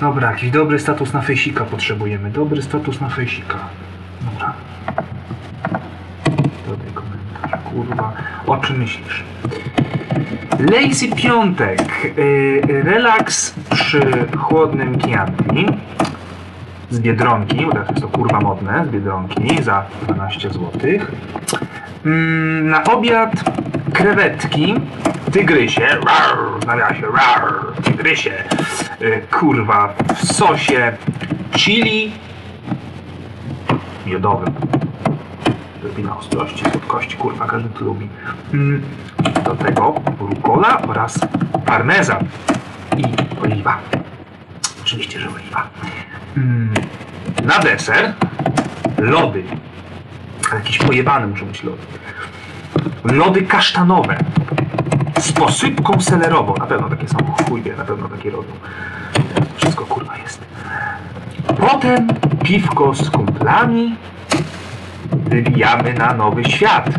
Dobra, jakiś dobry status na fejsika potrzebujemy. Dobry status na fejsika. Dobra. Dobry komentarz. Kurwa. O czym myślisz? Lazy Piątek. Yy, relaks przy chłodnym Chianti. Z Biedronki, bo teraz jest to kurwa modne, z Biedronki za 12 zł. Mm, na obiad krewetki, tygrysie, rar, w nawiasie, rar, tygrysie, y, kurwa, w sosie chili miodowym. Lubi na ostrości, słodkości, kurwa, każdy to lubi. Mm, do tego rukola oraz parmezan i oliwa. Oczywiście, że oliwa. Mm, na deser lody. Jakieś pojebane muszą być lody. Lody kasztanowe z posypką selerową. Na pewno takie są chujbie, na pewno takie robią. Wszystko kurwa jest. Potem piwko z kumplami wybijamy na nowy świat.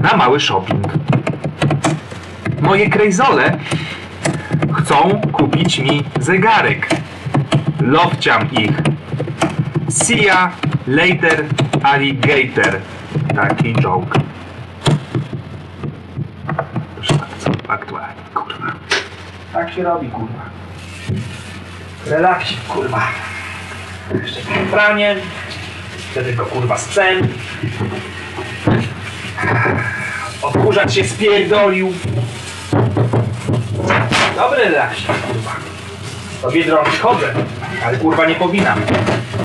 Na mały shopping. Moje krejzole chcą kupić mi zegarek. Lowciam ich. See ya later, alligator. Taki joke. Proszę bardzo, aktualnie, kurwa. Tak się robi, kurwa. Relaksik, kurwa. Jeszcze pranie. Wtedy go, kurwa, sprzęt. Odkurzacz się spierdolił. Dobry relaksik, kurwa. Do Biedronki chodzę, ale kurwa nie powinnam.